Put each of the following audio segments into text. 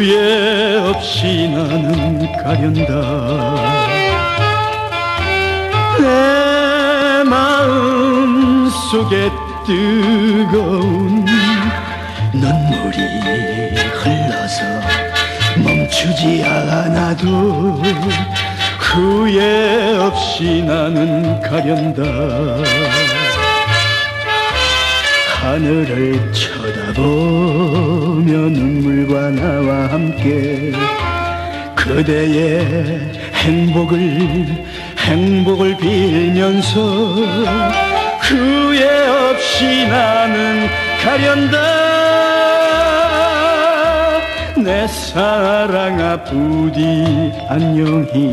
후회 없이 나는 가련다. 내 마음 속에 뜨거운 눈물이 흘러서 멈추지 않아도 후회 없이 나는 가련다. 하늘을 쳐다보며 눈물과 나와 함께 그대의 행복을 행복을 빌면서 후회 없이 나는 가련다. 내 사랑아 부디 안녕히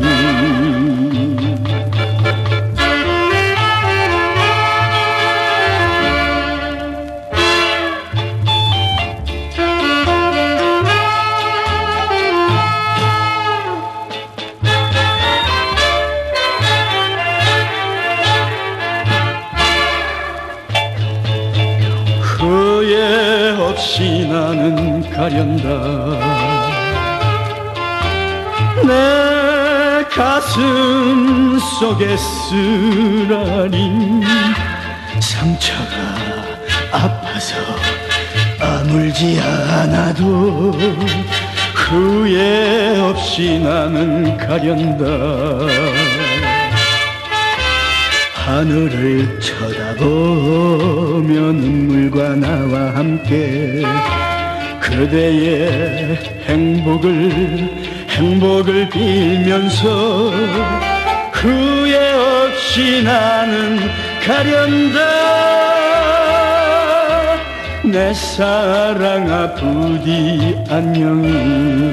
없이 나는 가련다. 내 가슴 속에 쓰라린 상처가 아파서 아물지 않아도 후회 없이 나는 가련다. 하늘을 쳐다보며 눈물과 나와 함께 그대의 행복을 행복을 빌면서 후회 없이 나는 가련다. 내 사랑아 부디 안녕히